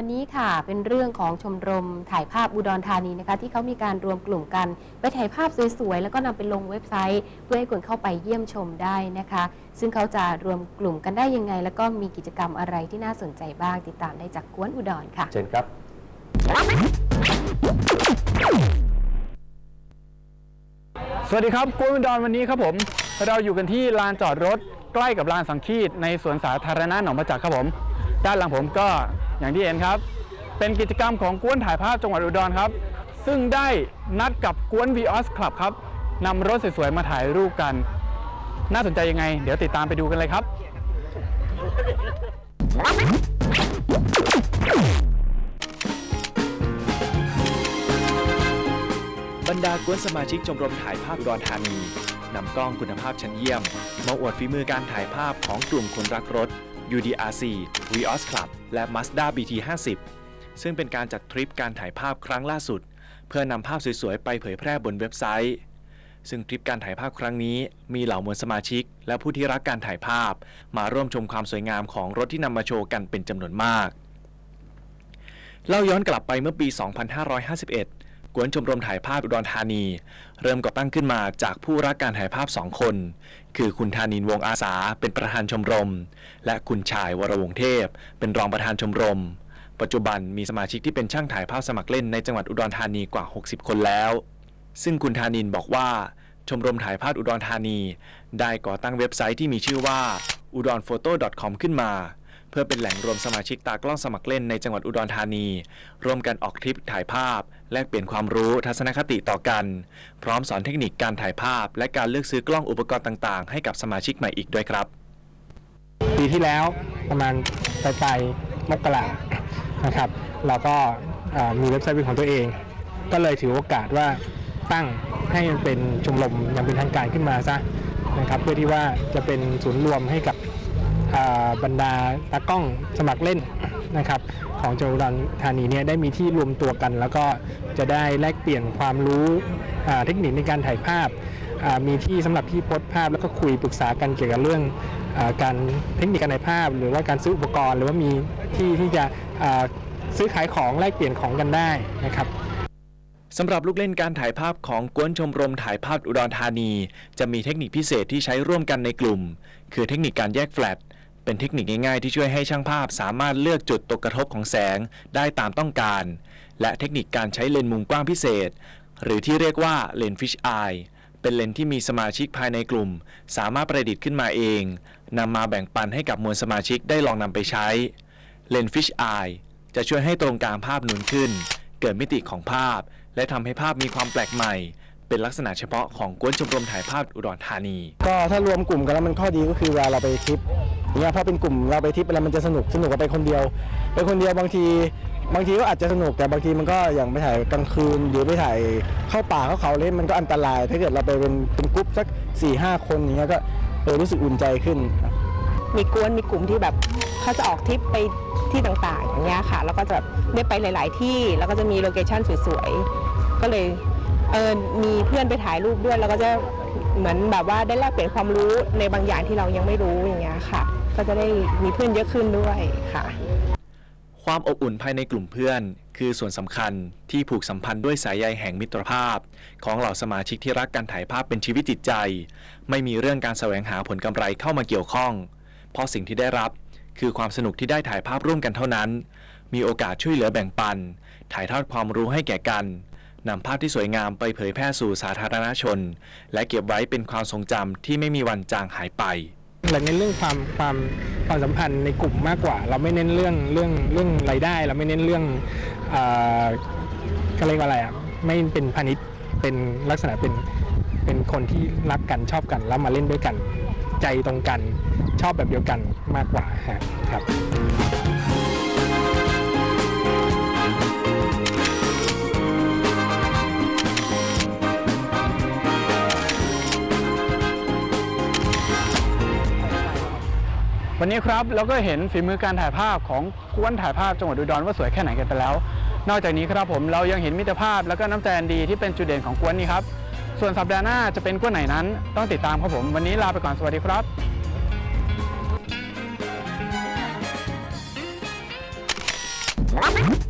วันนี้ค่ะเป็นเรื่องของชมรมถ่ายภาพอุดรธานีนะคะ ที่เขามีการรวมกลุ่มกันไปถ่ายภาพสวยๆแล้วก็นำไปลงเว็บไซต์ เพื่อให้คนเข้าไปเยี่ยมชมได้นะคะ ซึ่งเขาจะรวมกลุ่มกันได้ยังไง แล้วก็มีกิจกรรมอะไรที่น่าสนใจบ้าง ติดตามได้จากกวนอุดรค่ะ เชิญครับ สวัสดีครับกวนอุดรวันนี้ครับผม เราอยู่กันที่ลานจอดรถใกล้กับลานสังคีตในสวนสาธารณะหนองประจักษ์ครับผม ด้านหลังผมก็ อย่างที่เห็นครับ เป็นกิจกรรมของกวนถ่ายภาพจังหวัดอุดรครับ ซึ่งได้นัดกับกวน v ีออสคลับครับนำรถสวยๆมาถ่ายรูปกัน น่าสนใจยังไง เดี๋ยวติดตามไปดูกันเลยครับ บรรดากวนสมาชิกชมรมถ่ายภาพอุดรธานีนำกล้องคุณภาพชั้นเยี่ยม มาอวดฝีมือการถ่ายภาพของกลุ่มคนรักรถ UDRC Vios Club และ Mazda BT50 ซึ่งเป็นการจัดทริปการถ่ายภาพครั้งล่าสุด เพื่อนำภาพสวยๆ ไปเผยแพร่บนเว็บไซต์ ซึ่งทริปการถ่ายภาพครั้งนี้ มีเหล่ามวลสมาชิก และผู้ที่รักการถ่ายภาพ มาร่วมชมความสวยงามของรถที่นำมาโชว์กันเป็นจำนวนมาก เล่าย้อนกลับไปเมื่อปี 2551 กวนชมรมถ่ายภาพอุดรธานี เริ่มก่อตั้งขึ้นมาจากผู้รักการถ่ายภาพสองคน คือคุณธานินวงอาสาเป็นประธานชมรม และคุณชายวรวงศ์เทพ เป็นรองประธานชมรม ปัจจุบันมีสมาชิกที่เป็นช่างถ่ายภาพสมัครเล่นในจังหวัดอุดรธานีกว่า 60 คนแล้ว ซึ่งคุณธานินบอกว่า ชมรมถ่ายภาพอุดรธานี ได้ก่อตั้งเว็บไซต์ที่มีชื่อว่า u d o n p h o t o c o m ขึ้นมา พื่อเป็นแหล่งรวมสมาชิกตากล้องสมัครเล่นในจังหวัดอุดรธานี ร่วมกันออกทริปถ่ายภาพ แลกเปลี่ยนความรู้ทัศนคติต่อกัน พร้อมสอนเทคนิคการถ่ายภาพ และการเลือกซื้อกล้องอุปกรณ์ต่างๆ ให้กับสมาชิกใหม่อีกด้วยครับ ปีที่แล้วประมาณปลายปลายมกรานะครับเราก็มีเว็บไซต์เป็นของตัวเอง ก็เลยถือโอกาสว่าตั้งให้มันเป็นชมรมอย่างเป็นทางการขึ้นมาซะนะครับเพื่อที่ว่าจะเป็นศูนย์รวมให้กับ บรรดาตากล้องสมัครเล่นนะครับของจังหวัดอุดรธานีเนี่ยได้มีที่รวมตัวกัน แล้วก็จะได้แลกเปลี่ยนความรู้เทคนิคในการถ่ายภาพ มีที่สำหรับที่โพสภาพแล้วก็คุยปรึกษากันเกี่ยวกับเรื่องอการเทคนิคการถ่ายภาพ หรือว่าการซื้ออุปกรณ์ หรือว่ามีที่ที่จะซื้อขายของแลกเปลี่ยนของกันได้นะครับสำหรับลูกเล่นการถ่ายภาพของกวนชมรมถ่ายภาพอุดรธานี จะมีเทคนิคพิเศษที่ใช้ร่วมกันในกลุ่ม คือเทคนิคการแยกแฟลช เป็นเทคนิคง่ายๆ ที่ช่วยให้ช่างภาพสามารถเลือกจุดตกกระทบของแสงได้ตามต้องการ และเทคนิคการใช้เลนส์มุมกว้างพิเศษ หรือที่เรียกว่าเลนส์ฟิชไอเป็นเลนส์ที่มีสมาชิกภายในกลุ่ม สามารถประดิษฐ์ขึ้นมาเองนำมาแบ่งปันให้กับมวลสมาชิกได้ลองนำไปใช้ เลนส์ฟิชไอจะช่วยให้ตรงกลางภาพนูนขึ้น เกิดมิติของภาพ และทำให้ภาพมีความแปลกใหม่เป็นลักษณะเฉพาะของกวนชมรมถ่ายภาพอุดรธานี ก็ถ้ารวมกลุ่มกันแล้วมันข้อดีก็คือเวลาเราไปทริป อย่างเงี้ยพอเป็นกลุ่มเราไปทริปอะไรมันจะสนุกสนุกกว่าไปคนเดียว ไปคนเดียวบางที บางทีก็อาจจะสนุกแต่บางทีมันก็อย่างไปถ่ายกลางคืนหรือไปถ่ายเข้าป่าเข้าเขาเล่นมันก็อันตราย ถ้าเกิดเราไปเป็นเป็นกรุ๊ปสัก4ี่ห้าคนอย่างเงี้ยก็เออรู้สึกอุ่นใจขึ้นมีกวนมีกลุ่มที่แบบเขาจะออกทริปไปที่ต่างๆอย่างเงี้ยค่ะ แล้วก็จะแบบได้ไปหลาย ๆ ที่แล้วก็จะมีโลเคชั่นสวยๆก็เลยเออมีเพื่อนไปถ่ายรูปด้วยแล้วก็จะเหมือนแบบว่าได้แลกเปลี่ยนความรู้ในบางอย่างที่เรายังไม่รู้อย่างเงี้ยค่ะ ก็จะได้มีเพื่อนเยอะขึ้นด้วยค่ะ ความอบอุ่นภายในกลุ่มเพื่อน คือส่วนสำคัญที่ผูกสัมพันธ์ด้วยสายใยแห่งมิตรภาพ ของเหล่าสมาชิกที่รักการถ่ายภาพเป็นชีวิตจิตใจ ไม่มีเรื่องการแสวงหาผลกำไรเข้ามาเกี่ยวข้อง เพราะสิ่งที่ได้รับคือความสนุกที่ได้ถ่ายภาพร่วมกันเท่านั้น มีโอกาสช่วยเหลือแบ่งปัน ถ่ายทอดความรู้ให้แก่กันนำภาพที่สวยงามไปเผยแพร่สู่สาธารณชน และเก็บไว้เป็นความทรงจำที่ไม่มีวันจางหายไป เราเน้นเรื่องความความความสัมพันธ์ในกลุ่มมากกว่า เราไม่เน้นเรื่องเรื่องเรื่องรายได้ เราไม่เน้นเรื่องเอ่อเขาเรียกว่าอะไรอะไม่เป็นพาณิชย์เป็นลักษณะเป็นเป็นคนที่รักกันชอบกันแล้วมาเล่นด้วยกัน ใจตรงกันชอบแบบเดียวกันมากกว่าครับันนี้ครับเราก็เห็นฝีมือการถ่ายภาพของกวนถ่ายภาพจังหวัดอุดรว่าสวยแค่ไหนกันไปแล้ว นอกจากนี้ครับผมเรายังเห็นมิตรภาพ แล้วก็น้ำใจดีที่เป็นจุดเด่นของกวนนี้ครับ ส่วนสัปดาห์หน้าจะเป็นกวนไหนนั้น ต้องติดตามครับผม วันนี้ลาไปก่อนสวัสดีครับ